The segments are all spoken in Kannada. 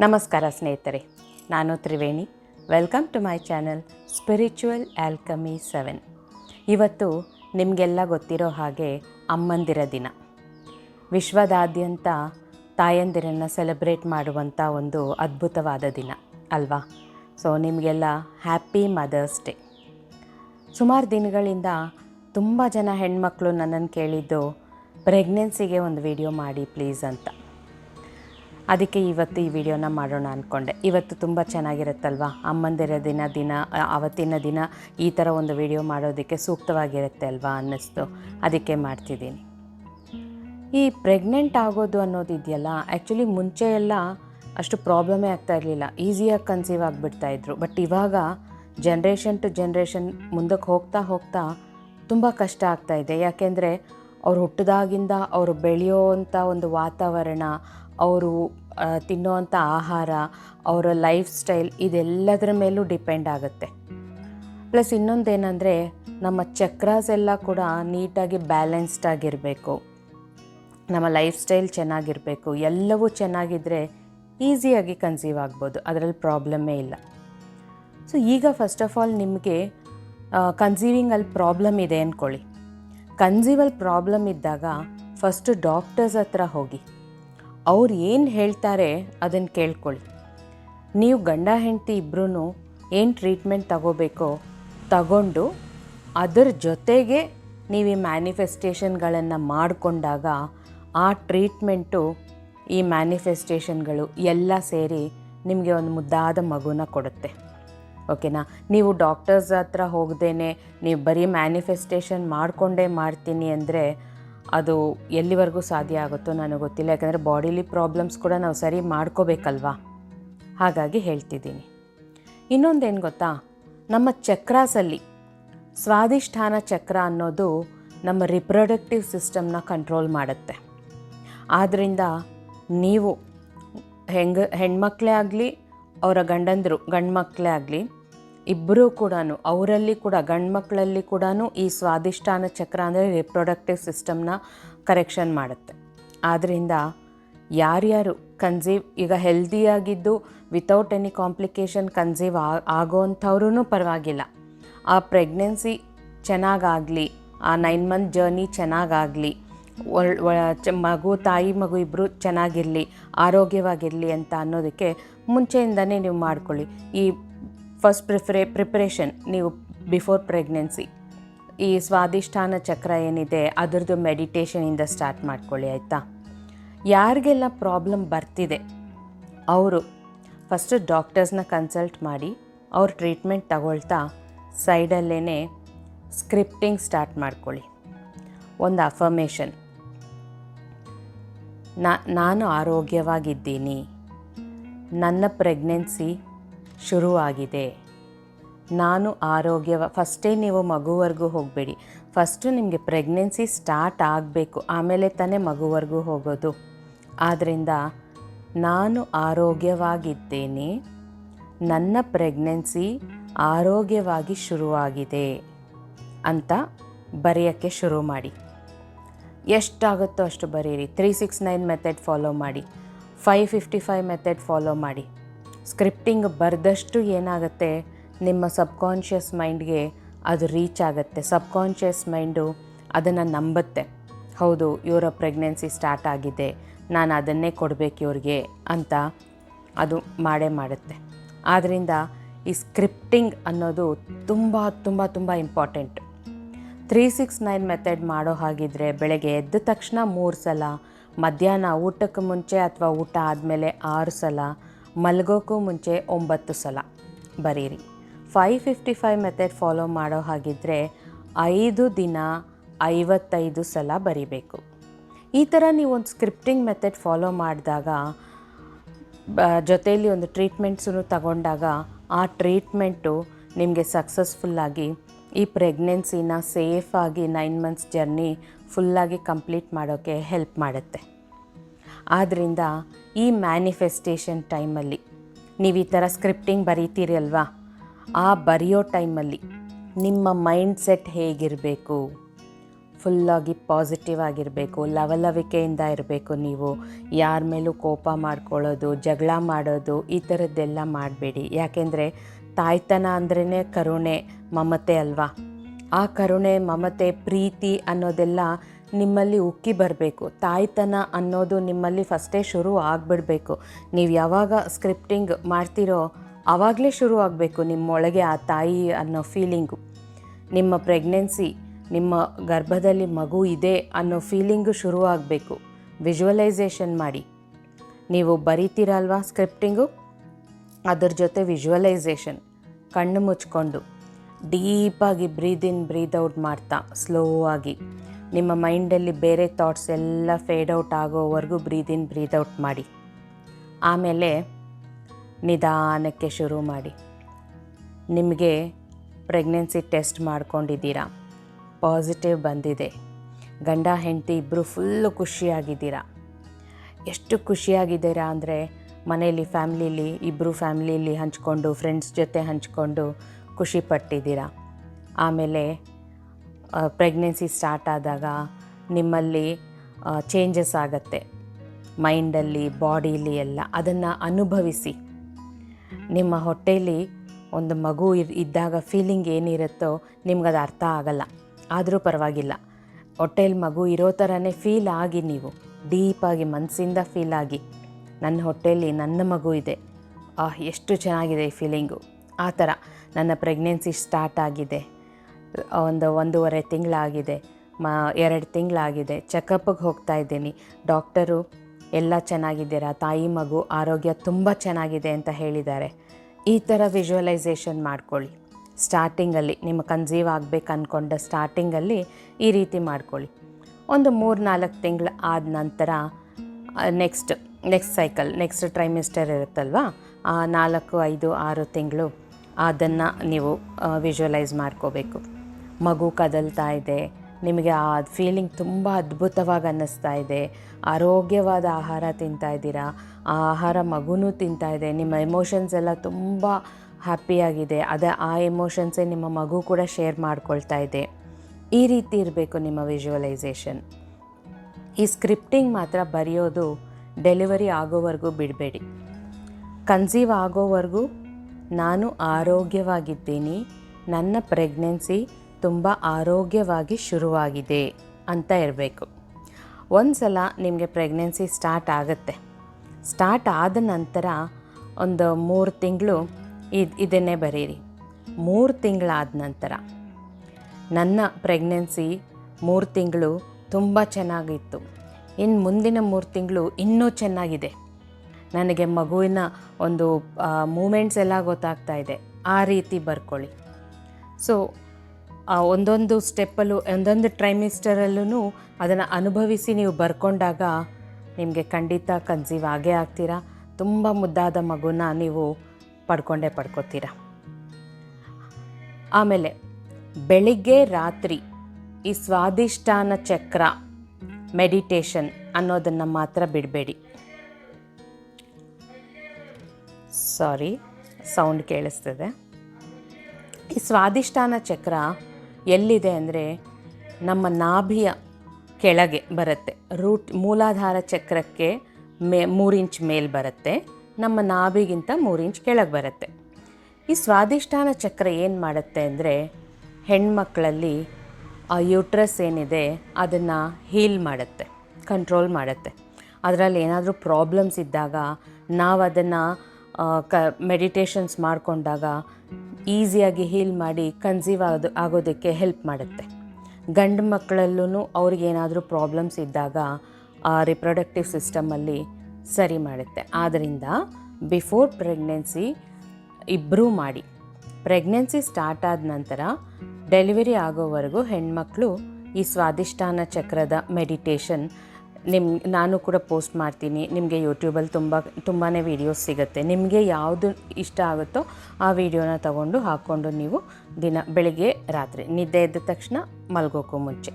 ನಮಸ್ಕಾರ ಸ್ನೇಹಿತರೆ, ನಾನು Triveni. Welcome to my channel spiritual alchemy seven ಇವತ್ತು ನಿಮಗೆಲ್ಲ ಗೊತ್ತಿರೋ ಹಾಗೆ ಅಮ್ಮಂದಿರ ದಿನ. ವಿಶ್ವದಾದ್ಯಂತ ತಾಯಂದಿರನ್ನು ಸೆಲೆಬ್ರೇಟ್ ಮಾಡುವಂಥ ಒಂದು ಅದ್ಭುತವಾದ ದಿನ, ಅಲ್ವಾ? ಸೊ ನಿಮಗೆಲ್ಲ ಹ್ಯಾಪಿ ಮದರ್ಸ್ ಡೇ ಸುಮಾರು ದಿನಗಳಿಂದ ತುಂಬ ಜನ ಹೆಣ್ಮಕ್ಳು ನನ್ನನ್ನು ಕೇಳಿದ್ದು ಪ್ರೆಗ್ನೆನ್ಸಿಗೆ ಒಂದು ವಿಡಿಯೋ ಮಾಡಿ ಪ್ಲೀಸ್ ಅಂತ. ಅದಕ್ಕೆ ಇವತ್ತು ಈ ವಿಡಿಯೋನ ಮಾಡೋಣ ಅಂದ್ಕೊಂಡೆ ಇವತ್ತು ತುಂಬ ಚೆನ್ನಾಗಿರುತ್ತಲ್ವ? ಅಮ್ಮಂದಿರ ದಿನ ದಿನ ಆವತ್ತಿನ ದಿನ ಈ ಥರ ಒಂದು ವಿಡಿಯೋ ಮಾಡೋದಕ್ಕೆ ಸೂಕ್ತವಾಗಿರುತ್ತೆ ಅಲ್ವಾ ಅನ್ನಿಸ್ತು. ಅದಕ್ಕೆ ಮಾಡ್ತಿದ್ದೀನಿ. ಈ ಪ್ರೆಗ್ನೆಂಟ್ ಆಗೋದು ಅನ್ನೋದು ಇದೆಯಲ್ಲ ಆ್ಯಕ್ಚುಲಿ ಮುಂಚೆ ಎಲ್ಲ ಅಷ್ಟು ಪ್ರಾಬ್ಲಮೇ ಆಗ್ತಾ ಇರಲಿಲ್ಲ. ಈಸಿಯಾಗಿ ಕನ್ಸೀವ್ ಆಗಿಬಿಡ್ತಾಯಿದ್ರು ಬಟ್ ಇವಾಗ ಜನ್ರೇಷನ್ ಟು ಜನ್ರೇಷನ್ ಮುಂದಕ್ಕೆ ಹೋಗ್ತಾ ಹೋಗ್ತಾ ತುಂಬ ಕಷ್ಟ ಆಗ್ತಾ ಇದೆ. ಯಾಕೆಂದರೆ ಅವ್ರು ಹುಟ್ಟಿದಾಗಿಂದ ಅವರು ಬೆಳೆಯೋವಂಥ ಒಂದು ವಾತಾವರಣ ಅವರು ತಿನ್ನುವಂಥ ಆಹಾರ, ಅವರ ಲೈಫ್ ಸ್ಟೈಲ್ ಇದೆಲ್ಲದರ ಮೇಲೂ ಡಿಪೆಂಡ್ ಆಗುತ್ತೆ. ಪ್ಲಸ್ ಇನ್ನೊಂದೇನೆಂದರೆ ನಮ್ಮ ಚಕ್ರಾಸ್ ಎಲ್ಲ ಕೂಡ ನೀಟಾಗಿ ಬ್ಯಾಲೆನ್ಸ್ಡ್ ಆಗಿರಬೇಕು. ನಮ್ಮ ಲೈಫ್ ಸ್ಟೈಲ್ ಚೆನ್ನಾಗಿರಬೇಕು. ಎಲ್ಲವೂ ಚೆನ್ನಾಗಿದ್ದರೆ ಈಸಿಯಾಗಿ ಕನ್ಸೀವ್ ಆಗ್ಬೋದು. ಅದರಲ್ಲಿ ಪ್ರಾಬ್ಲಮ್ಮೇ ಇಲ್ಲ. ಸೊ ಈಗ ಫಸ್ಟ್ ಆಫ್ ಆಲ್ ನಿಮಗೆ ಕನ್ಸೀವಿಂಗಲ್ಲಿ ಪ್ರಾಬ್ಲಮ್ ಇದೆ ಅಂದ್ಕೊಳ್ಳಿ ಕನ್ಸೀವಲ್ಲಿ ಪ್ರಾಬ್ಲಮ್ ಇದ್ದಾಗ ಫಸ್ಟ್ ಡಾಕ್ಟರ್ಸ್ ಹತ್ರ ಹೋಗಿ. ಅವ್ರು ಏನು ಹೇಳ್ತಾರೆ ಅದನ್ನು ಕೇಳ್ಕೊಳ್ಳಿ ನೀವು ಗಂಡ, ಹೆಂಡತಿ ಇಬ್ಬರೂ ಏನು ಟ್ರೀಟ್ಮೆಂಟ್ ತಗೋಬೇಕೋ ತಗೊಂಡು ಅದರ ಜೊತೆಗೆ ನೀವು ಈ ಮ್ಯಾನಿಫೆಸ್ಟೇಷನ್ಗಳನ್ನು ಮಾಡಿಕೊಂಡಾಗ ಆ ಟ್ರೀಟ್ಮೆಂಟು ಈ ಮ್ಯಾನಿಫೆಸ್ಟೇಷನ್ಗಳು ಎಲ್ಲ ಸೇರಿ ನಿಮಗೆ ಒಂದು ಮುದ್ದಾದ ಮಗುನ ಕೊಡುತ್ತೆ. ಓಕೆನಾ? ನೀವು ಡಾಕ್ಟರ್ಸ್ ಹತ್ರ ಹೋಗ್ದೇ ನೀವು ಬರೀ ಮ್ಯಾನಿಫೆಸ್ಟೇಷನ್ ಮಾಡಿಕೊಂಡೇ ಮಾಡ್ತೀನಿ ಅಂದರೆ ಅದು ಎಲ್ಲಿವರೆಗೂ ಸಾಧ್ಯ ಆಗುತ್ತೋ ನನಗೆ ಗೊತ್ತಿಲ್ಲ. ಯಾಕಂದರೆ ಬಾಡಿಲಿ ಪ್ರಾಬ್ಲಮ್ಸ್ ಕೂಡ ನಾವು ಸರಿ ಮಾಡ್ಕೋಬೇಕಲ್ವಾ? ಹಾಗಾಗಿ ಹೇಳ್ತಿದ್ದೀನಿ. ಇನ್ನೊಂದೇನು ಗೊತ್ತಾ? ನಮ್ಮ ಚಕ್ರಾಸಲ್ಲಿ ಸ್ವಾದಿಷ್ಠಾನ ಚಕ್ರ ಅನ್ನೋದು ನಮ್ಮ ರಿಪ್ರೊಡಕ್ಟಿವ್ ಸಿಸ್ಟಮ್ನ ಕಂಟ್ರೋಲ್ ಮಾಡುತ್ತೆ. ಆದ್ದರಿಂದ ನೀವು ಹೆಂಗ, ಹೆಣ್ಮಕ್ಳೇ ಆಗಲಿ, ಅವರ ಗಂಡಂದರು ಗಂಡು ಮಕ್ಕಳೇ ಆಗಲಿ ಇಬ್ಬರೂ ಕೂಡ ಅವರಲ್ಲಿ ಕೂಡ ಗಂಡು ಮಕ್ಕಳಲ್ಲಿ ಕೂಡ ಈ ಸ್ವಾದಿಷ್ಠಾನ ಚಕ್ರ ಅಂದರೆ ರಿಪ್ರೊಡಕ್ಟಿವ್ ಸಿಸ್ಟಮ್ನ ಕರೆಕ್ಷನ್ ಮಾಡುತ್ತೆ. ಆದ್ದರಿಂದ ಯಾರ್ಯಾರು ಕನ್ಸೀವ್ ಈಗ ಹೆಲ್ದಿಯಾಗಿದ್ದು ವಿತೌಟ್ ಎನಿ ಕಾಂಪ್ಲಿಕೇಶನ್ ಕನ್ಸೀವ್ ಆಗೋವಂಥವ್ರೂ ಪರವಾಗಿಲ್ಲ. ಆ ಪ್ರೆಗ್ನೆನ್ಸಿ ಚೆನ್ನಾಗಾಗಲಿ, ಆ ನೈನ್ ಮಂತ್ ಜರ್ನಿ ಚೆನ್ನಾಗಾಗಲಿ ಮಗು, ತಾಯಿ, ಮಗು ಇಬ್ಬರು ಚೆನ್ನಾಗಿರಲಿ, ಆರೋಗ್ಯವಾಗಿರಲಿ ಅಂತ ಅನ್ನೋದಕ್ಕೆ ಮುಂಚೆಯಿಂದನೇ ನೀವು ಮಾಡ್ಕೊಳ್ಳಿ. ಈ ಫಸ್ಟ್ ಪ್ರಿಫರೇ ಪ್ರಿಪ್ರೇಷನ್ ನೀವು ಬಿಫೋರ್ ಪ್ರೆಗ್ನೆನ್ಸಿ ಈ ಸ್ವಾದಿಷ್ಠಾನ ಚಕ್ರ ಏನಿದೆ, ಅದರದ್ದು ಮೆಡಿಟೇಷನಿಂದ ಸ್ಟಾರ್ಟ್ ಮಾಡ್ಕೊಳ್ಳಿ, ಆಯಿತಾ? ಯಾರಿಗೆಲ್ಲ ಪ್ರಾಬ್ಲಮ್ ಬರ್ತಿದೆ, ಅವರು ಫಸ್ಟು ಡಾಕ್ಟರ್ಸ್ನ ಕನ್ಸಲ್ಟ್ ಮಾಡಿ, ಅವ್ರ ಟ್ರೀಟ್ಮೆಂಟ್ ತಗೊಳ್ತಾ ಸೈಡಲ್ಲೇ ಸ್ಕ್ರಿಪ್ಟಿಂಗ್ ಸ್ಟಾರ್ಟ್ ಮಾಡ್ಕೊಳ್ಳಿ. ಒಂದು ಅಫರ್ಮೇಷನ್ ನಾನು ಆರೋಗ್ಯವಾಗಿದ್ದೀನಿ, ನನ್ನ ಪ್ರೆಗ್ನೆನ್ಸಿ ಶುರುವಾಗಿದೆ. ನಾನು ಆರೋಗ್ಯವ ಫಸ್ಟೇ ನೀವು ಮಗುವರೆಗೂ ಹೋಗಬೇಡಿ. ಫಸ್ಟು ನಿಮಗೆ ಪ್ರೆಗ್ನೆನ್ಸಿ ಸ್ಟಾರ್ಟ್ ಆಗಬೇಕು. ಆಮೇಲೆ ತಾನೇ ಮಗುವರೆಗೂ ಹೋಗೋದು. ಆದ್ದರಿಂದ ನಾನು ಆರೋಗ್ಯವಾಗಿದ್ದೇನೆ. ನನ್ನ ಪ್ರೆಗ್ನೆನ್ಸಿ ಆರೋಗ್ಯವಾಗಿ ಶುರುವಾಗಿದೆ ಅಂತ ಬರೆಯೋಕ್ಕೆ ಶುರು ಮಾಡಿ. ಎಷ್ಟಾಗುತ್ತೋ ಅಷ್ಟು ಬರೀರಿ. Three six nine method follow ಮಾಡಿ. Five fifty five method follow ಮಾಡಿ. ಸ್ಕ್ರಿಪ್ಟಿಂಗ್ ಬರೆದಷ್ಟು ಏನಾಗುತ್ತೆ, ನಿಮ್ಮ ಸಬ್ಕಾನ್ಷಿಯಸ್ ಮೈಂಡ್ಗೆ ಅದು ರೀಚ್ ಆಗುತ್ತೆ. ಸಬ್ಕಾನ್ಷಿಯಸ್ ಮೈಂಡು ಅದನ್ನು ನಂಬುತ್ತೆ. ಹೌದು, ಇವರ ಪ್ರೆಗ್ನೆನ್ಸಿ ಸ್ಟಾರ್ಟ್ ಆಗಿದೆ, ನಾನು ಅದನ್ನೇ ಕೊಡಬೇಕು ಇವ್ರಿಗೆ ಅಂತ ಅದು ಮಾಡೇ ಮಾಡುತ್ತೆ. ಆದ್ದರಿಂದ ಈ ಸ್ಕ್ರಿಪ್ಟಿಂಗ್ ಅನ್ನೋದು ತುಂಬ ತುಂಬ ತುಂಬ important. Three six nine method ಮಾಡೋ ಹಾಗಿದ್ರೆ ಬೆಳಗ್ಗೆ ಎದ್ದ ತಕ್ಷಣ ಮೂರು ಸಲ, ಮಧ್ಯಾಹ್ನ ಊಟಕ್ಕೆ ಮುಂಚೆ ಅಥವಾ ಊಟ ಆದಮೇಲೆ ಆರು ಸಲ ಮಲಗೋಕ್ಕೂ ಮುಂಚೆ ಒಂಬತ್ತು ಸಲ. ಬರೀರಿ. Five fifty five method follow ಮಾಡೋ ಹಾಗಿದ್ರೆ ಐದು ದಿನ ಐವತ್ತೈದು ಸಲ ಬರಿಬೇಕು. ಈ ಥರ ಒಂದು ಸ್ಕ್ರಿಪ್ಟಿಂಗ್ ಮೆಥಡ್ ಫಾಲೋ ಮಾಡಿದಾಗ ಜೊತೆಯಲ್ಲಿ ಒಂದು ಟ್ರೀಟ್ಮೆಂಟ್ಸನ್ನು ತಗೊಂಡಾಗ ಆ ಟ್ರೀಟ್ಮೆಂಟು ನಿಮಗೆ ಸಕ್ಸಸ್ಫುಲ್ಲಾಗಿ ಈ ಪ್ರೆಗ್ನೆನ್ಸಿನ ಸೇಫಾಗಿ ನೈನ್ ಮಂತ್ಸ್ ಜರ್ನಿ ಫುಲ್ಲಾಗಿ ಕಂಪ್ಲೀಟ್ ಮಾಡೋಕ್ಕೆ ಹೆಲ್ಪ್ ಮಾಡುತ್ತೆ. ಆದ್ದರಿಂದ ಈ ಮ್ಯಾನಿಫೆಸ್ಟೇಷನ್ ಟೈಮಲ್ಲಿ ನೀವು ಈ ಥರ ಸ್ಕ್ರಿಪ್ಟಿಂಗ್ ಬರೀತೀರಿ ಅಲ್ವಾ ಆ ಬರೆಯೋ ಟೈಮಲ್ಲಿ ನಿಮ್ಮ ಮೈಂಡ್ ಸೆಟ್ ಹೇಗಿರಬೇಕು? ಫುಲ್ಲಾಗಿ ಪಾಸಿಟಿವ್ ಆಗಿರಬೇಕು, ಲವಲವಿಕೆಯಿಂದ ಇರಬೇಕು ನೀವು. ಯಾರ ಮೇಲೂ ಕೋಪ ಮಾಡ್ಕೊಳ್ಳೋದು, ಜಗಳ ಮಾಡೋದು, ಈ ಥರದ್ದೆಲ್ಲ ಮಾಡಬೇಡಿ. ಯಾಕೆಂದರೆ ತಾಯ್ತನ ಅಂದ್ರೇ ಕರುಣೆ, ಮಮತೆ ಅಲ್ವಾ? ಆ ಕರುಣೆ, ಮಮತೆ, ಪ್ರೀತಿ ಅನ್ನೋದೆಲ್ಲ ನಿಮ್ಮಲ್ಲಿ ಉಕ್ಕಿ ಬರಬೇಕು. ತಾಯ್ತನ ಅನ್ನೋದು ನಿಮ್ಮಲ್ಲಿ ಫಸ್ಟೇ ಶುರು ಆಗಿಬಿಡಬೇಕು. ನೀವು ಯಾವಾಗ ಸ್ಕ್ರಿಪ್ಟಿಂಗ್ ಮಾಡ್ತಿರೋ ಆವಾಗಲೇ ಶುರು ಆಗಬೇಕು ನಿಮ್ಮೊಳಗೆ ಆ ತಾಯಿ ಅನ್ನೋ ಫೀಲಿಂಗು ನಿಮ್ಮ ಪ್ರೆಗ್ನೆನ್ಸಿ ನಿಮ್ಮ ಗರ್ಭದಲ್ಲಿ ಮಗು ಇದೆ ಅನ್ನೋ ಫೀಲಿಂಗು ಶುರು ಆಗಬೇಕು. ವಿಜುವಲೈಸೇಷನ್ ಮಾಡಿ. ನೀವು ಬರೀತೀರಲ್ವಾ ಸ್ಕ್ರಿಪ್ಟಿಂಗು ಅದ್ರ ಜೊತೆ ವಿಜುವಲೈಸೇಷನ್ ಕಣ್ಣು ಮುಚ್ಕೊಂಡು ಡೀಪಾಗಿ ಬ್ರೀದ್ ಇನ್ ಬ್ರೀದ್ ಔಟ್ ಮಾಡ್ತಾ ಸ್ಲೋ ಆಗಿ. ನಿಮ್ಮ ಮೈಂಡಲ್ಲಿ ಬೇರೆ ಥಾಟ್ಸ್ ಎಲ್ಲ ಫೇಡ್ ಔಟ್ ಆಗೋವರೆಗೂ ಬ್ರೀದ್ ಇನ್ ಬ್ರೀದ್ ಔಟ್ ಮಾಡಿ. ಆಮೇಲೆ ನಿಧಾನಕ್ಕೆ ಶುರು ಮಾಡಿ. ನಿಮಗೆ ಪ್ರೆಗ್ನೆನ್ಸಿ ಟೆಸ್ಟ್ ಮಾಡ್ಕೊಂಡಿದ್ದೀರಾ. ಪಾಸಿಟಿವ್ ಬಂದಿದೆ. ಗಂಡ, ಹೆಂಡತಿ ಇಬ್ಬರು ಫುಲ್ಲು ಖುಷಿಯಾಗಿದ್ದೀರಾ. ಎಷ್ಟು ಖುಷಿಯಾಗಿದ್ದೀರಾ ಅಂದರೆ ಮನೆಯಲ್ಲಿ ಫ್ಯಾಮ್ಲಿಲಿ ಇಬ್ಬರು ಫ್ಯಾಮ್ಲಿಲಿ ಹಂಚ್ಕೊಂಡು ಫ್ರೆಂಡ್ಸ್ ಜೊತೆ ಹಂಚ್ಕೊಂಡು ಖುಷಿಪಟ್ಟಿದ್ದೀರಾ ಆಮೇಲೆ ಪ್ರೆಗ್ನೆನ್ಸಿ ಸ್ಟಾರ್ಟ್ ಆದಾಗ ನಿಮ್ಮಲ್ಲಿ ಚೇಂಜಸ್ ಆಗತ್ತೆ. ಮೈಂಡಲ್ಲಿ ಬಾಡಿಲಿ ಎಲ್ಲ. ಅದನ್ನು ಅನುಭವಿಸಿ. ನಿಮ್ಮ ಹೊಟ್ಟೆಯಲ್ಲಿ ಒಂದು ಮಗು ಇದ್ದಾಗ ಫೀಲಿಂಗ್ ಏನಿರುತ್ತೋ ನಿಮ್ಗದು ಅರ್ಥ ಆಗಲ್ಲ. ಆದರೂ ಪರವಾಗಿಲ್ಲ. ಹೊಟ್ಟೆಯಲ್ಲಿ ಮಗು ಇರೋ ಥರನೇ ಫೀಲ್ ಆಗಿ ನೀವು. ಡೀಪಾಗಿ ಮನಸ್ಸಿಂದ ಫೀಲ್ ಆಗಿ. ನನ್ನ ಹೊಟ್ಟೆಯಲ್ಲಿ ನನ್ನ ಮಗು ಇದೆ. ಆಹ್, ಎಷ್ಟು ಚೆನ್ನಾಗಿದೆ ಈ ಫೀಲಿಂಗು ಆ ಥರ. ನನ್ನ ಪ್ರೆಗ್ನೆನ್ಸಿ ಸ್ಟಾರ್ಟ್ ಆಗಿದೆ. ಒಂದು ಒಂದೂವರೆ ತಿಂಗಳಾಗಿದೆ. ಮ, ಎರಡು ತಿಂಗಳಾಗಿದೆ. ಚೆಕಪ್ಗೆ ಹೋಗ್ತಾ ಇದ್ದೀನಿ. ಡಾಕ್ಟರು, ಎಲ್ಲ ಚೆನ್ನಾಗಿದ್ದೀರಾ? ತಾಯಿ, ಮಗು, ಆರೋಗ್ಯ ತುಂಬ ಚೆನ್ನಾಗಿದೆ ಅಂತ ಹೇಳಿದ್ದಾರೆ. ಈ ಥರ ವಿಜುವಲೈಸೇಷನ್ ಮಾಡ್ಕೊಳ್ಳಿ. ಸ್ಟಾರ್ಟಿಂಗಲ್ಲಿ, ನಿಮ್ಮ ಕನ್ಸೀವ್ ಆಗಬೇಕು ಅಂದ್ಕೊಂಡ ಸ್ಟಾರ್ಟಿಂಗಲ್ಲಿ ಈ ರೀತಿ ಮಾಡ್ಕೊಳ್ಳಿ. ಒಂದು ಮೂರು ನಾಲ್ಕು ತಿಂಗಳು ಆದ ನಂತರ next next cycle, next trimester ಇರುತ್ತಲ್ವ? ಆ ನಾಲ್ಕು, ಐದು, ಆರು ತಿಂಗಳು ಅದನ್ನು ನೀವು ವಿಜುವಲೈಸ್ ಮಾಡ್ಕೋಬೇಕು. ಮಗು ಕದಲ್ತಾ ಇದೆ. ನಿಮಗೆ ಆ ಫೀಲಿಂಗ್ ತುಂಬ ಅದ್ಭುತವಾಗಿ ಅನ್ನಿಸ್ತಾ ಇದೆ. ಆರೋಗ್ಯವಾದ ಆಹಾರ ತಿಂತಾ ಇದ್ದೀರಾ? ಆ ಆಹಾರ ಮಗುನೂ ತಿಂತಾ ಇದೆ. ನಿಮ್ಮ ಎಮೋಷನ್ಸ್ ಎಲ್ಲ ತುಂಬ ಹ್ಯಾಪಿಯಾಗಿದೆ ಅದೇ ಆ ಎಮೋಷನ್ಸೇ ನಿಮ್ಮ ಮಗು ಕೂಡ ಶೇರ್ ಮಾಡ್ಕೊಳ್ತಾ ಇದೆ. ಈ ರೀತಿ ಇರಬೇಕು ನಿಮ್ಮ ವಿಜುವಲೈಸೇಷನ್ ಈ ಸ್ಕ್ರಿಪ್ಟಿಂಗ್ ಮಾತ್ರ ಬರೆಯೋದು ಡೆಲಿವರಿ ಆಗೋವರೆಗೂ ಬಿಡಬೇಡಿ. ಕನ್ಸೀವ್ ಆಗೋವರೆಗೂ ನಾನು ಆರೋಗ್ಯವಾಗಿದ್ದೀನಿ. ನನ್ನ ಪ್ರೆಗ್ನೆನ್ಸಿ ತುಂಬ ಆರೋಗ್ಯವಾಗಿ ಶುರುವಾಗಿದೆ ಅಂತ ಇರಬೇಕು. ಒಂದು ಸಲ ನಿಮಗೆ ಪ್ರೆಗ್ನೆನ್ಸಿ ಸ್ಟಾರ್ಟ್ ಆಗುತ್ತೆ. ಸ್ಟಾರ್ಟ್ ಆದ ನಂತರ ಒಂದು ಮೂರು ತಿಂಗಳು ಇದು ಇದನ್ನೇ ಬರೀರಿ. ಮೂರು ತಿಂಗಳಾದ ನಂತರ. ನನ್ನ ಪ್ರೆಗ್ನೆನ್ಸಿ ಮೂರು ತಿಂಗಳು ತುಂಬ ಚೆನ್ನಾಗಿತ್ತು. ಇನ್ನು ಮುಂದಿನ ಮೂರು ತಿಂಗಳು ಇನ್ನೂ ಚೆನ್ನಾಗಿದೆ. ನನಗೆ ಮಗುವಿನ ಒಂದು ಮೂಮೆಂಟ್ಸ್ ಎಲ್ಲ ಗೊತ್ತಾಗ್ತಾ ಇದೆ. ಆ ರೀತಿ ಬರ್ಕೊಳ್ಳಿ. ಸೊ ಒಂದೊಂದು ಸ್ಟೆಪ್ಪಲ್ಲೂ, ಒಂದೊಂದು ಟ್ರೈಮಿಸ್ಟರಲ್ಲೂ ಅದನ್ನು ಅನುಭವಿಸಿ ನೀವು ಬರ್ಕೊಂಡಾಗ ನಿಮಗೆ ಖಂಡಿತ ಕನ್ಸೀವ್ ಆಗೇ ಆಗ್ತೀರಾ? ತುಂಬ ಮುದ್ದಾದ ಮಗುನ ನೀವು ಪಡ್ಕೊಂಡೇ ಪಡ್ಕೋತೀರ? ಆಮೇಲೆ, ಬೆಳಿಗ್ಗೆ ರಾತ್ರಿ ಈ ಸ್ವಾದಿಷ್ಟಾನ ಚಕ್ರ ಮೆಡಿಟೇಷನ್ ಅನ್ನೋದನ್ನು ಮಾತ್ರ ಬಿಡಬೇಡಿ. ಸಾರಿ ಸೌಂಡ್ ಕೇಳಿಸ್ತದೆ. ಈ ಸ್ವಾದಿಷ್ಟಾನ ಚಕ್ರ ಎಲ್ಲಿದೆ ಅಂದರೆ ನಮ್ಮ ನಾಭಿಯ ಕೆಳಗೆ ಬರುತ್ತೆ. ರೂಟ್ ಮೂಲಾಧಾರ ಚಕ್ರಕ್ಕೆ ಮೇ ಮೂರು ಇಂಚ್ ಮೇಲೆ ಬರುತ್ತೆ. ನಮ್ಮ ನಾಭಿಗಿಂತ ಮೂರು ಇಂಚ್ ಕೆಳಗೆ ಬರುತ್ತೆ. ಈ ಸ್ವಾದಿಷ್ಠಾನ ಚಕ್ರ ಏನು ಮಾಡುತ್ತೆ ಅಂದರೆ ಹೆಣ್ಮಕ್ಳಲ್ಲಿ ಆ ಯೂಟ್ರಸ್ ಏನಿದೆ ಅದನ್ನು ಹೀಲ್ ಮಾಡುತ್ತೆ, ಕಂಟ್ರೋಲ್ ಮಾಡುತ್ತೆ. ಅದರಲ್ಲಿ ಏನಾದರೂ ಪ್ರಾಬ್ಲಮ್ಸ್ ಇದ್ದಾಗ ನಾವು ಅದನ್ನು ಕ, ಮೆಡಿಟೇಷನ್ಸ್ ಮಾಡಿಕೊಂಡಾಗ ಈಸಿಯಾಗಿ ಹೀಲ್ ಮಾಡಿ ಕನ್ಸೀವ್ ಆಗೋದು ಆಗೋದಕ್ಕೆ ಹೆಲ್ಪ್ ಮಾಡುತ್ತೆ. ಗಂಡು ಮಕ್ಕಳಲ್ಲೂ ಅವ್ರಿಗೇನಾದರೂ ಪ್ರಾಬ್ಲಮ್ಸ್ ಇದ್ದಾಗ ಆ ರಿಪ್ರೊಡಕ್ಟಿವ್ ಸಿಸ್ಟಮಲ್ಲಿ ಸರಿ ಮಾಡುತ್ತೆ. ಆದ್ದರಿಂದ ಬಿಫೋರ್ ಪ್ರೆಗ್ನೆನ್ಸಿ ಇಬ್ಬರೂ ಮಾಡಿ. ಪ್ರೆಗ್ನೆನ್ಸಿ ಸ್ಟಾರ್ಟ್ ಆದ ನಂತರ ಡೆಲಿವರಿ ಆಗೋವರೆಗೂ ಹೆಣ್ಮಕ್ಳು ಈ ಸ್ವಾದಿಷ್ಟಾನ ಚಕ್ರದ ಮೆಡಿಟೇಷನ್ ನಿಮ್ಮ ನಾನು ಕೂಡ ಪೋಸ್ಟ್ ಮಾಡ್ತೀನಿ. ನಿಮಗೆ ಯೂಟ್ಯೂಬಲ್ಲಿ ತುಂಬ ತುಂಬಾ ವೀಡಿಯೋಸ್ ಸಿಗುತ್ತೆ. ನಿಮಗೆ ಯಾವುದು ಇಷ್ಟ ಆಗುತ್ತೋ ಆ ವಿಡಿಯೋನ ತಗೊಂಡು ಹಾಕ್ಕೊಂಡು ನೀವು ದಿನ, ಬೆಳಿಗ್ಗೆ, ರಾತ್ರಿ ನಿದ್ದೆ ಎದ್ದ ತಕ್ಷಣ ಮಲ್ಗೋಕು ಮುಂಚೆ.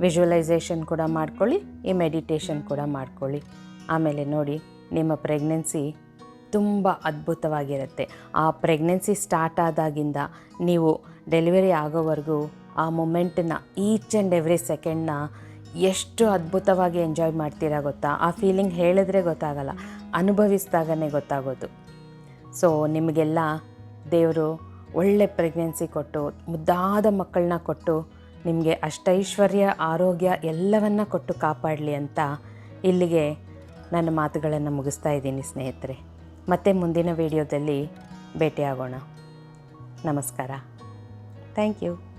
ವಿಜುವಲೈಸೇಷನ್ ಕೂಡ ಮಾಡ್ಕೊಳ್ಳಿ, ಈ ಮೆಡಿಟೇಷನ್ ಕೂಡ ಮಾಡ್ಕೊಳ್ಳಿ. ಆಮೇಲೆ ನೋಡಿ, ನಿಮ್ಮ ಪ್ರೆಗ್ನೆನ್ಸಿ ತುಂಬ ಅದ್ಭುತವಾಗಿರುತ್ತೆ. ಆ ಪ್ರೆಗ್ನೆನ್ಸಿ ಸ್ಟಾರ್ಟ್ ಆದಾಗಿಂದ ನೀವು ಡೆಲಿವರಿ ಆಗೋವರೆಗೂ ಆ ಮೂಮೆಂಟನ್ನ ಈಚ್ ಆ್ಯಂಡ್ ಎವ್ರಿ ಸೆಕೆಂಡ್ನ ಎಷ್ಟು ಅದ್ಭುತವಾಗಿ ಎಂಜಾಯ್ ಮಾಡ್ತೀರಾ ಗೊತ್ತಾ? ಆ ಫೀಲಿಂಗ್ ಹೇಳಿದ್ರೆ ಗೊತ್ತಾಗಲ್ಲ. ಅನುಭವಿಸಿದಾಗನೇ ಗೊತ್ತಾಗೋದು. ಸೊ ನಿಮಗೆಲ್ಲ ದೇವರು ಒಳ್ಳೆ ಪ್ರೆಗ್ನೆನ್ಸಿ ಕೊಟ್ಟು, ಮುದ್ದಾದ ಮಕ್ಕಳನ್ನ ಕೊಟ್ಟು, ನಿಮಗೆ ಅಷ್ಟೈಶ್ವರ್ಯ, ಆರೋಗ್ಯ ಎಲ್ಲವನ್ನ ಕೊಟ್ಟು ಕಾಪಾಡಲಿ ಅಂತ ಇಲ್ಲಿಗೆ ನನ್ನ ಮಾತುಗಳನ್ನು ಮುಗಿಸ್ತಾ ಇದ್ದೀನಿ ಸ್ನೇಹಿತರೆ. ಮತ್ತೆ ಮುಂದಿನ ವಿಡಿಯೋದಲ್ಲಿ ಭೇಟಿಯಾಗೋಣ. ನಮಸ್ಕಾರ. Thank you